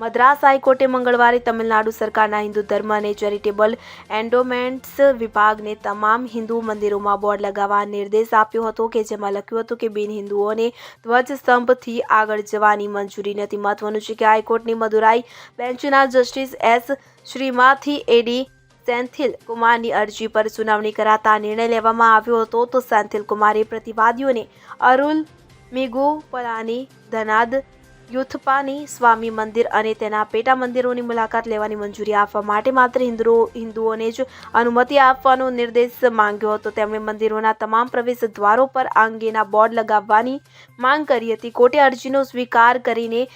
મદ્રાસ હાઈકોર્ટે મંગળવારે તમિલનાડુ સરકારના હિન્દુ ધર્મ અને ચેરિટેબલ એન્ડોમેન્ટ્સ વિભાગને તમામ હિન્દુ મંદિરોમાં બોર્ડ લગાવવા નિર્દેશ આપ્યો હતો કે જેમાં લખ્યું હતું કે બિન હિન્દુઓને ધ્વજસ્તંભથી આગળ જવાની મંજૂરી નથી. મહત્વનું છે કે હાઈકોર્ટની Madurai બેન્ચના justice S Srimathi A D Senthil કુમારની અરજી પર સુનાવણી કરાતા નિર્ણય લેવામાં આવ્યો હતો. તો સેન્થિલ કુમારે પ્રતિવાદીઓને અરુલ મિગુપલાની ધનાદ યુથપાની સ્વામી મંદિર અને તેના પેટા મંદિરોની મુલાકાત લેવાની મંજૂરી આપવા માટે માત્ર હિન્દુઓ હિન્દુઓને જ અનુમતિ આપવાનો નિર્દેશ માંગ્યો હતો. તેમણે મંદિરોના તમામ પ્રવેશ દ્વારો પર આ અંગેના બોર્ડ લગાવવાની માંગ કરી હતી. કોર્ટે અરજીનો સ્વીકાર કરીને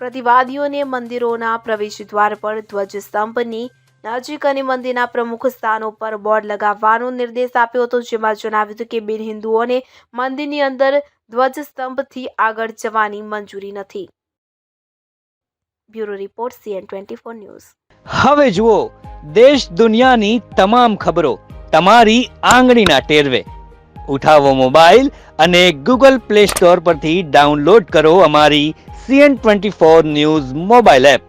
પ્રતિવાદીઓને મંદિરોના પ્રવેશ દ્વાર પર ધ્વજસ્તંભની નજીક અને મંદિરના પ્રમુખ સ્થાનો પર બોર્ડ લગાવવાનો નિર્દેશ આપ્યો હતો, જેમાં જણાવ્યું હતું કે બિન હિન્દુઓને મંદિરની અંદર ધ્વજસ્તંભથી આગળ જવાની મંજૂરી નથી. Bureau report, CN twenty four news. હવે જુઓ, દેશ દુનિયાની તમામ ખબરો તમારી આંગળીના ટેરવે. ઉઠાવો મોબાઈલ અને ગૂગલ પ્લે સ્ટોર પરથી ડાઉનલોડ કરો અમારી CN twenty four news mobile app.